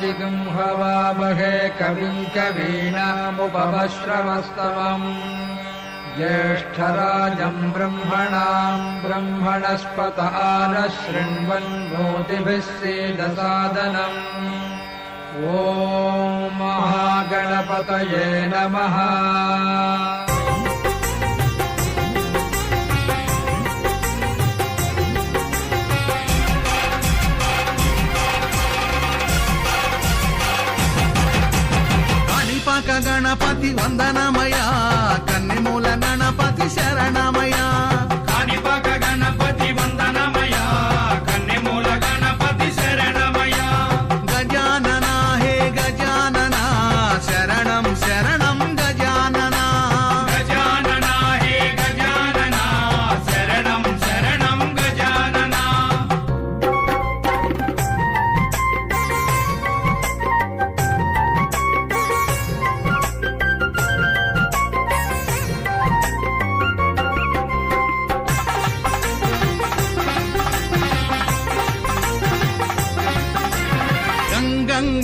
जिगुंहवामहे कविम् कवीनामुपमश्रवस्तमम् ज्येष्ठराजम् ब्रह्मणाम् ब्रह्मणस्पत आनः शृण्वन्नोतिभिः सीदसादनम् ॐ महागणपतये नमः గణపతి వందనమయ కన్నెమూల గణపతి శరణమయా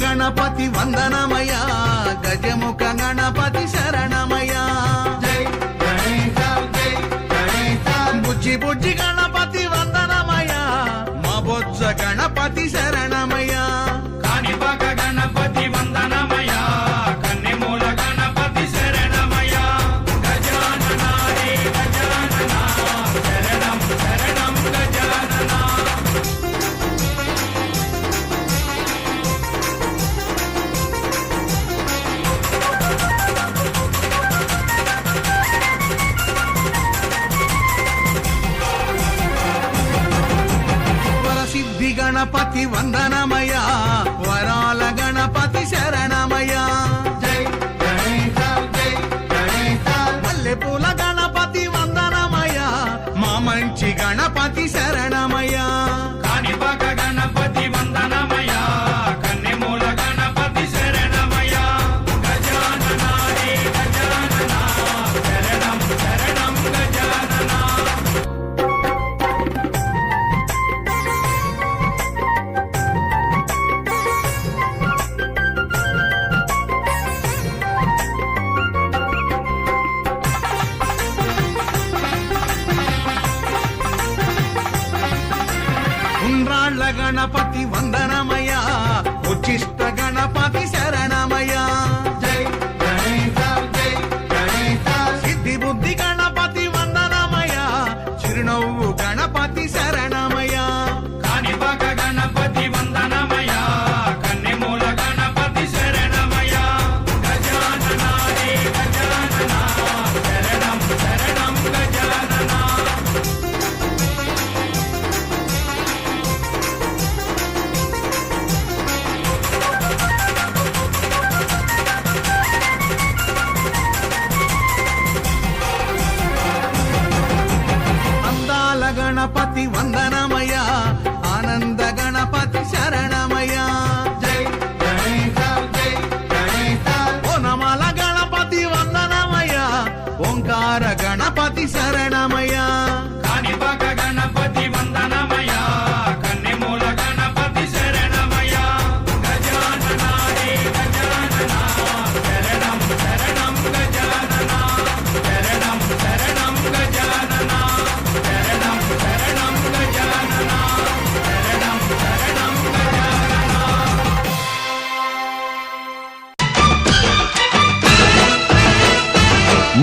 గణపతి వందనమయా గజముఖ గణపతి శరణమయా బుజ్జి బుజ్జి గణపతి వందనమయా మా బొజ్జ గణపతి శరణ వరసిద్ధి గణపతి ఉండ్రాళ్ళ గణపతి వందనమయ ఉచ్చిష్ట గణపతి శరణమయ్యా. జై గణేశ జై గణేశ. సిద్ధి బుద్ధి గణపతి వందనమయ చిరునవ్వు గణపతి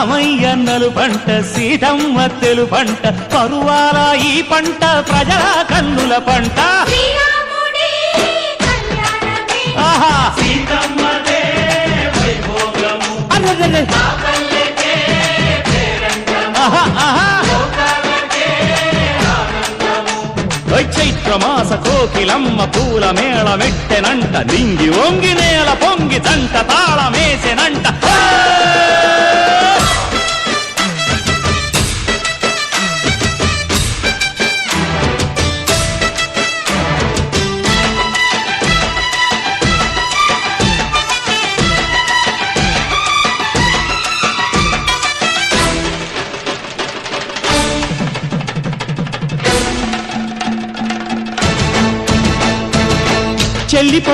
రామయ్య నలు పంట సీతమ్మ తెలు పంట పరువాల ఈ పంట ప్రజల కన్నుల పంట. ఆహా! సీతమ్మదే వైభోగము కోకిలమ్మ పూల మేళ మెట్టెనంట లింగి వంగి నేల పొంగి దంట తాళమేసెనంట.